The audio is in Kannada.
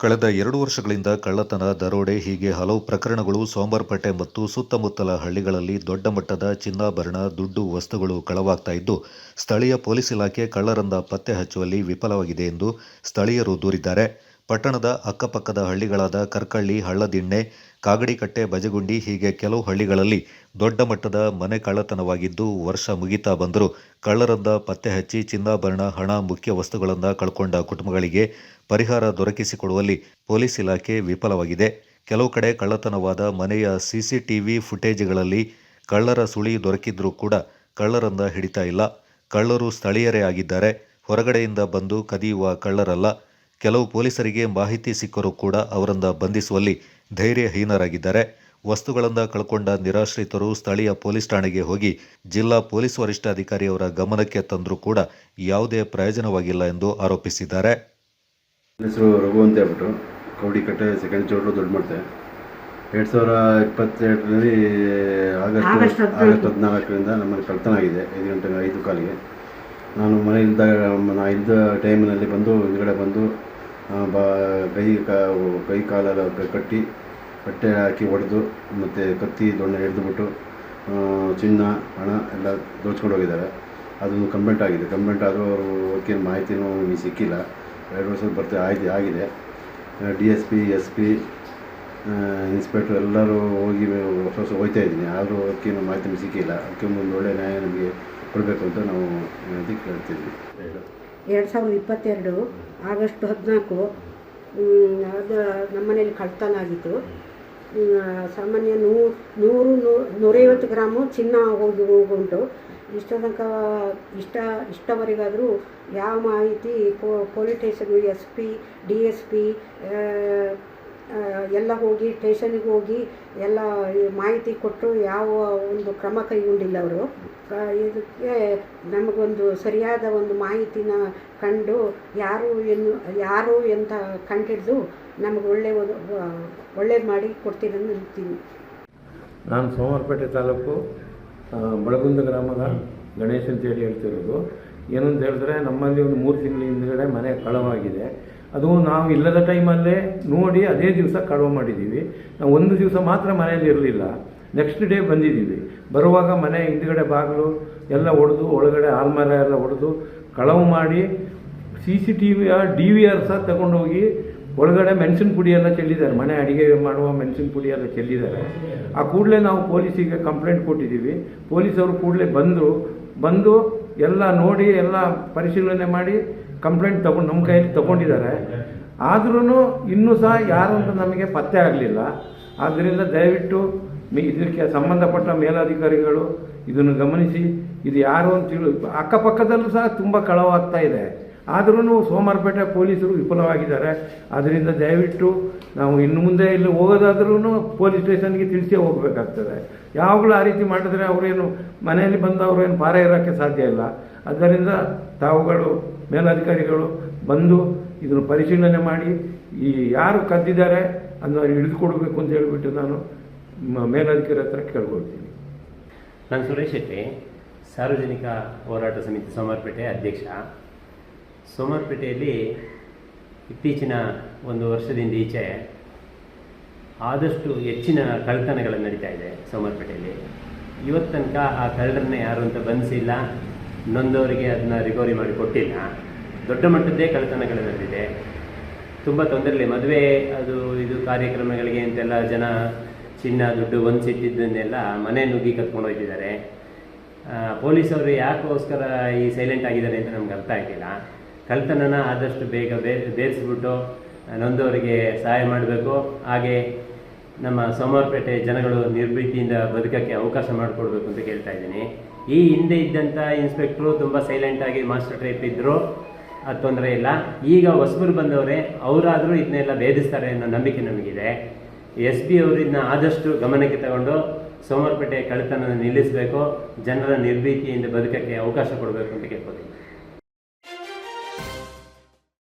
ಕಳೆದ ಎರಡು ವರ್ಷಗಳಿಂದ ಕಳ್ಳತನ, ದರೋಡೆ, ಹೀಗೆ ಹಲವು ಪ್ರಕರಣಗಳು ಸೋಂಬರ್ಪೇಟೆ ಮತ್ತು ಸುತ್ತಮುತ್ತಲ ಹಳ್ಳಿಗಳಲ್ಲಿ ದೊಡ್ಡ ಮಟ್ಟದ ಚಿನ್ನಾಭರಣ, ದುಡ್ಡು, ವಸ್ತುಗಳು ಕಳವಾಗ್ತಾ ಇದ್ದು, ಸ್ಥಳೀಯ ಪೊಲೀಸ್ ಇಲಾಖೆ ಕಳ್ಳರನ್ನ ಪತ್ತೆ ಹಚ್ಚುವಲ್ಲಿ ವಿಫಲವಾಗಿದೆ ಎಂದು ಸ್ಥಳೀಯರು ದೂರಿದ್ದಾರೆ. ಪಟ್ಟಣದ ಅಕ್ಕಪಕ್ಕದ ಹಳ್ಳಿಗಳಾದ ಕರ್ಕಳ್ಳಿ, ಹಳ್ಳದಿಣ್ಣೆ, ಕಾಗಡಿಕಟ್ಟೆ, ಬಜಗುಂಡಿ ಹೀಗೆ ಕೆಲವು ಹಳ್ಳಿಗಳಲ್ಲಿ ದೊಡ್ಡ ಮಟ್ಟದ ಮನೆ ಕಳ್ಳತನವಾಗಿದ್ದು ವರ್ಷ ಮುಗಿತಾ ಬಂದರೂ ಕಳ್ಳರದ್ದ ಪತ್ತೆ ಹಚ್ಚಿ ಚಿನ್ನಾಭರಣ, ಹಣ, ಮುಖ್ಯ ವಸ್ತುಗಳನ್ನು ಕಳ್ಕೊಂಡ ಕುಟುಂಬಗಳಿಗೆ ಪರಿಹಾರ ದೊರಕಿಸಿಕೊಡುವಲ್ಲಿ ಪೊಲೀಸ್ ಇಲಾಖೆ ವಿಫಲವಾಗಿದೆ. ಕೆಲವು ಕಡೆ ಕಳ್ಳತನವಾದ ಮನೆಯ ಸಿಸಿಟಿವಿ ಫುಟೇಜ್ಗಳಲ್ಲಿ ಕಳ್ಳರ ಸುಳಿ ದೊರಕಿದ್ರೂ ಕೂಡ ಕಳ್ಳರನ್ನ ಹಿಡಿತಾ ಇಲ್ಲ. ಕಳ್ಳರು ಸ್ಥಳೀಯರೇ ಆಗಿದ್ದಾರೆ. ಹೊರಗಡೆಯಿಂದ ಬಂದು ಕದಿಯುವ ಕಳ್ಳರಲ್ಲ. ಕೆಲವು ಪೊಲೀಸರಿಗೆ ಮಾಹಿತಿ ಸಿಕ್ಕರೂ ಕೂಡ ಅವರನ್ನು ಬಂಧಿಸುವಲ್ಲಿ ಧೈರ್ಯಹೀನರಾಗಿದ್ದಾರೆ. ವಸ್ತುಗಳನ್ನು ಕಳ್ಕೊಂಡ ನಿರಾಶ್ರಿತರು ಸ್ಥಳೀಯ ಪೊಲೀಸ್ ಠಾಣೆಗೆ ಹೋಗಿ ಜಿಲ್ಲಾ ಪೊಲೀಸ್ ವರಿಷ್ಠಾಧಿಕಾರಿಯವರ ಗಮನಕ್ಕೆ ತಂದರೂ ಕೂಡ ಯಾವುದೇ ಪ್ರಯೋಜನವಾಗಿಲ್ಲ ಎಂದು ಆರೋಪಿಸಿದ್ದಾರೆ. ಹೆಸರು ರಘು ಅಂತ ಹೇಳ್ಬಿಟ್ಟು ಕೌಡಿಕಟ್ಟೆ ಸೆಕೆಂಡ್ ಚೌಟ್ರು ದೊಡ್ಡ ಮಾಡ್ತೆ ಎರಡು ಸಾವಿರ ಇಪ್ಪತ್ತೆರಡರಲ್ಲಿ ಆಗಸ್ಟ್ ಆಗಸ್ಟ್ ಹದಿನಾಲ್ಕು. ಆಗಸ್ಟ್ ಹದಿನಾಲ್ಕರಿಂದ ನಮ್ಮಲ್ಲಿ ಕಳ್ತನ ಆಗಿದೆ. ಐದು ಗಂಟೆ ಐದು ಕಾಲಿಗೆ. ನಾನು ಮನೆಯಿಂದ ನಾ ಇದ್ದ ಟೈಮಿನಲ್ಲಿ ಬಂದು ಹಿಂದ್ಗಡೆ ಬಂದು ಬಾ, ಕೈ, ಕಾ, ಕೈ ಕಾಲೆಲ್ಲ ಕಟ್ಟಿ ಬಟ್ಟೆ ಹಾಕಿ ಹೊಡೆದು ಮತ್ತು ಕತ್ತಿ ದೊಣ್ಣೆ ಹಿಡಿದುಬಿಟ್ಟು ಚಿನ್ನ, ಹಣ ಎಲ್ಲ ದೋಚ್ಕೊಂಡು ಹೋಗಿದ್ದಾರೆ. ಅದೊಂದು ಕಂಪ್ಲೇಂಟ್ ಆಗಿದೆ. ಕಂಪ್ಲೇಂಟ್ ಆದರೂ ಅವರು ಅದಕ್ಕೇನು ಮಾಹಿತಿನೂ ನಮಗೆ ಸಿಕ್ಕಿಲ್ಲ. ಎರಡು ವರ್ಷದ ಬರ್ತಿ, ಆಯ್ತು, ಆಗಿದೆ. D S P S P inspector ಎಲ್ಲರೂ ಹೋಗಿ ಹೊಸ ಹೊಸ ಹೋಗ್ತಾ ಇದ್ದೀನಿ. ಆದರೂ ಅದಕ್ಕೇನು ಮಾಹಿತಿ ಸಿಕ್ಕಿಲ್ಲ. ಅದಕ್ಕೆ ಒಂದು ಒಳ್ಳೆಯ ನ್ಯಾಯ ನಮಗೆ ಕೊಡಬೇಕು ಅಂತ ನಾವು ಕೇಳ್ತಿದ್ವಿ. ಎರಡು ಸಾವಿರದ ಇಪ್ಪತ್ತೆರಡು ಆಗಸ್ಟ್ ಹದಿನಾಲ್ಕು ಅದು ನಮ್ಮನೇಲಿ ಕಳ್ತನ ಆಗಿತ್ತು ಸಾಮಾನ್ಯ ನೂರು ನೂರು ನೂ- ನೂರೈವತ್ತು ಗ್ರಾಮು ಚಿನ್ನ ಹೋಗಿ ಹೋಗುಂಟು ಇಷ್ಟ ತನಕ, ಇಷ್ಟ, ಇಷ್ಟವರೆಗಾದರೂ ಯಾವ ಮಾಹಿತಿ police station S P, D S P ಎಲ್ಲ ಹೋಗಿ ಸ್ಟೇಷನಿಗೆ ಹೋಗಿ ಎಲ್ಲ ಮಾಹಿತಿ ಕೊಟ್ಟು ಯಾವ ಒಂದು ಕ್ರಮ ಕೈಗೊಂಡಿಲ್ಲ ಅವರು. ಇದಕ್ಕೆ ನಮಗೊಂದು ಸರಿಯಾದ ಒಂದು ಮಾಹಿತಿನ ಕಂಡು ಯಾರು ಏನು ಯಾರು ಅಂತ ಕಂಡಿಡಿದು ನಮಗೆ ಒಳ್ಳೆಯ ಒಳ್ಳೇದು ಮಾಡಿ ಕೊಡ್ತೀರಂದು ಇರ್ತೀನಿ. ನಾನು ಸೋಮವಾರಪೇಟೆ ತಾಲೂಕು ಬಳಗುಂದ ಗ್ರಾಮದ ಗಣೇಶ್ ಅಂತೇಳಿ ಹೇಳ್ತಿರೋದು. ಏನಂತ ಹೇಳಿದ್ರೆ ನಮ್ಮಲ್ಲಿ ಒಂದು ಮೂರು ತಿಂಗಳ ಹಿಂದ್ಗಡೆ ಮನೆ ಕಳವಾಗಿದೆ. ಅದು ನಾವು ಇಲ್ಲದ ಟೈಮಲ್ಲೇ ನೋಡಿ ಅದೇ ದಿವಸ ಕಳವು ಮಾಡಿದ್ದೀವಿ. ನಾವು ಒಂದು ದಿವಸ ಮಾತ್ರ ಮನೆಯಲ್ಲಿ ಇರಲಿಲ್ಲ. ನೆಕ್ಸ್ಟ್ ಡೇ ಬಂದಿದ್ದೀವಿ. ಬರುವಾಗ ಮನೆ ಹಿಂದ್ಗಡೆ ಬಾಗಿಲು ಎಲ್ಲ ಒಡೆದು, ಒಳಗಡೆ ಆಲ್ಮರ ಎಲ್ಲ ಒಡೆದು ಕಳವು ಮಾಡಿ ಸಿ ಸಿ ಟಿ ವಿಯ ಡಿ ವಿ ಆರ್ ಸಹ ತಗೊಂಡೋಗಿ ಒಳಗಡೆ ಮೆಣಸಿನ ಪುಡಿ ಎಲ್ಲ ಚೆಲ್ಲಿದ್ದಾರೆ. ಮನೆ ಅಡಿಗೆ ಮಾಡುವ ಮೆಣಸಿನ ಪುಡಿ ಎಲ್ಲ ಚೆಲ್ಲಿದ್ದಾರೆ. ಆ ಕೂಡಲೇ ನಾವು ಪೊಲೀಸಿಗೆ ಕಂಪ್ಲೇಂಟ್ ಕೊಟ್ಟಿದ್ದೀವಿ. ಪೊಲೀಸವರು ಕೂಡಲೇ ಬಂದರು. ಬಂದು ಎಲ್ಲ ನೋಡಿ, ಎಲ್ಲ ಪರಿಶೀಲನೆ ಮಾಡಿ ಕಂಪ್ಲೇಂಟ್ ತಗೊಂಡು ನಮ್ಮ ಕೈಯಲ್ಲಿ ತಗೊಂಡಿದ್ದಾರೆ. ಆದ್ರೂ ಇನ್ನೂ ಸಹ ಯಾರು ಅಂತ ನಮಗೆ ಪತ್ತೆ ಆಗಲಿಲ್ಲ. ಆದ್ದರಿಂದ ದಯವಿಟ್ಟು ಮಿ ಇದಕ್ಕೆ ಸಂಬಂಧಪಟ್ಟ ಮೇಲಾಧಿಕಾರಿಗಳು ಇದನ್ನು ಗಮನಿಸಿ, ಇದು ಯಾರು ಅಂತ ತಿಳಿ ಅಕ್ಕಪಕ್ಕದಲ್ಲೂ ಸಹ ತುಂಬ ಕಳವಾಗ್ತಾ ಇದೆ. ಆದ್ರೂ ಸೋಮಾರಪೇಟೆ ಪೊಲೀಸರು ವಿಫಲವಾಗಿದ್ದಾರೆ. ಆದ್ದರಿಂದ ದಯವಿಟ್ಟು ನಾವು ಇನ್ನು ಮುಂದೆ ಇಲ್ಲಿ ಹೋಗೋದಾದ್ರೂ ಪೊಲೀಸ್ ಸ್ಟೇಷನ್ಗೆ ತಿಳಿಸೇ ಹೋಗಬೇಕಾಗ್ತದೆ. ಯಾವಾಗಲೂ ಆ ರೀತಿ ಮಾಡಿದ್ರೆ ಅವರೇನು ಮನೆಯಲ್ಲಿ ಬಂದವರು ಏನು ಪಾರ ಇರೋಕ್ಕೆ ಸಾಧ್ಯ ಇಲ್ಲ. ಆದ್ದರಿಂದ ತಾವುಗಳು ಮೇಲಧಿಕಾರಿಗಳು ಬಂದು ಇದನ್ನು ಪರಿಶೀಲನೆ ಮಾಡಿ, ಈ ಯಾರು ಕದ್ದಿದ್ದಾರೆ ಅದನ್ನು ಹಿಡಿದುಕೊಡ್ಬೇಕು ಅಂತ ಹೇಳಿಬಿಟ್ಟು ನಾನು ಮೇಲಧಿಕಾರಿ ಹತ್ರ ಕೇಳ್ಕೊಳ್ತೀನಿ. ನಾನು ಸುರೇಶ್ ಶೆಟ್ಟಿ, ಸಾರ್ವಜನಿಕ ಹೋರಾಟ ಸಮಿತಿ ಸೋಮಾರ್ಪೇಟೆ ಅಧ್ಯಕ್ಷ. ಸೋಮಾರ್ಪೇಟೆಯಲ್ಲಿ ಇತ್ತೀಚಿನ ಒಂದು ವರ್ಷದಿಂದ ಈಚೆ ಆದಷ್ಟು ಹೆಚ್ಚಿನ ಕಳ್ಳತನಗಳು ನಡೀತಾ ಇದೆ ಸೋಮಾರ್ಪೇಟೆಯಲ್ಲಿ. ಇವತ್ತು ತನಕ ಆ ಕಳ್ಳರನ್ನ ಯಾರು ಅಂತ ಬಂಧಿಸಿಲ್ಲ. ನೊಂದವರಿಗೆ ಅದನ್ನ ರಿಕವರಿ ಮಾಡಿ ಕೊಟ್ಟಿಲ್ಲ. ದೊಡ್ಡ ಮಟ್ಟದ್ದೇ ಕಳ್ಳತನಗಳು ನಡೆದಿದೆ. ತುಂಬ ತೊಂದರೆ ಮದುವೆ, ಅದು, ಇದು ಕಾರ್ಯಕ್ರಮಗಳಿಗೆ ಅಂತೆಲ್ಲ ಜನ ಚಿನ್ನ, ದುಡ್ಡು ಹೊಂದಿಸಿಟ್ಟಿದ್ದನ್ನೆಲ್ಲ ಮನೆ ನುಗ್ಗಿ ಕರ್ಕೊಂಡು ಹೋಗ್ತಿದ್ದಾರೆ ಪೊಲೀಸವರು ಯಾಕೋಸ್ಕರ ಈ ಸೈಲೆಂಟ್ ಆಗಿದ್ದಾರೆ ಅಂತ ನಮ್ಗೆ ಅರ್ಥ ಆಗ್ತಿಲ್ಲ ಕಳ್ತನನ ಆದಷ್ಟು ಬೇಗ ಬೇ, ಬೇರಿಸ್ಬಿಟ್ಟು ನೊಂದವರಿಗೆ ಸಹಾಯ ಮಾಡಬೇಕು. ಹಾಗೆ ನಮ್ಮ ಸೋಮವಾರಪೇಟೆ ಜನಗಳು ನಿರ್ಭೀತಿಯಿಂದ ಬದುಕಕ್ಕೆ ಅವಕಾಶ ಮಾಡಿಕೊಡ್ಬೇಕು ಅಂತ ಕೇಳ್ತಾ ಇದ್ದೀನಿ. ಈ ಹಿಂದೆ ಇದ್ದಂಥ ಇನ್ಸ್ಪೆಕ್ಟ್ರು ತುಂಬ ಸೈಲೆಂಟಾಗಿ ಮಾಸ್ಟರ್ ಟೈಪ್ ಇದ್ದರು ಅದು ತೊಂದರೆ ಇಲ್ಲ. ಈಗ ಹೊಸಬರು ಬಂದವರೇ, ಅವರಾದರೂ ಇದನ್ನೆಲ್ಲ ಭೇದಿಸ್ತಾರೆ ಅನ್ನೋ ನಂಬಿಕೆ ನಮಗಿದೆ. ಎಸ್ ಪಿ ಅವರು ಇದನ್ನ ಆದಷ್ಟು ಗಮನಕ್ಕೆ ತಗೊಂಡು ಸೋಮವಾರಪೇಟೆ ಕಳೆತನ ನಿಲ್ಲಿಸಬೇಕು, ಜನರ ನಿರ್ಭೀತಿಯಿಂದ ಬದುಕಕ್ಕೆ ಅವಕಾಶ ಕೊಡಬೇಕು ಅಂತ ಕೇಳ್ಕೊತೀನಿ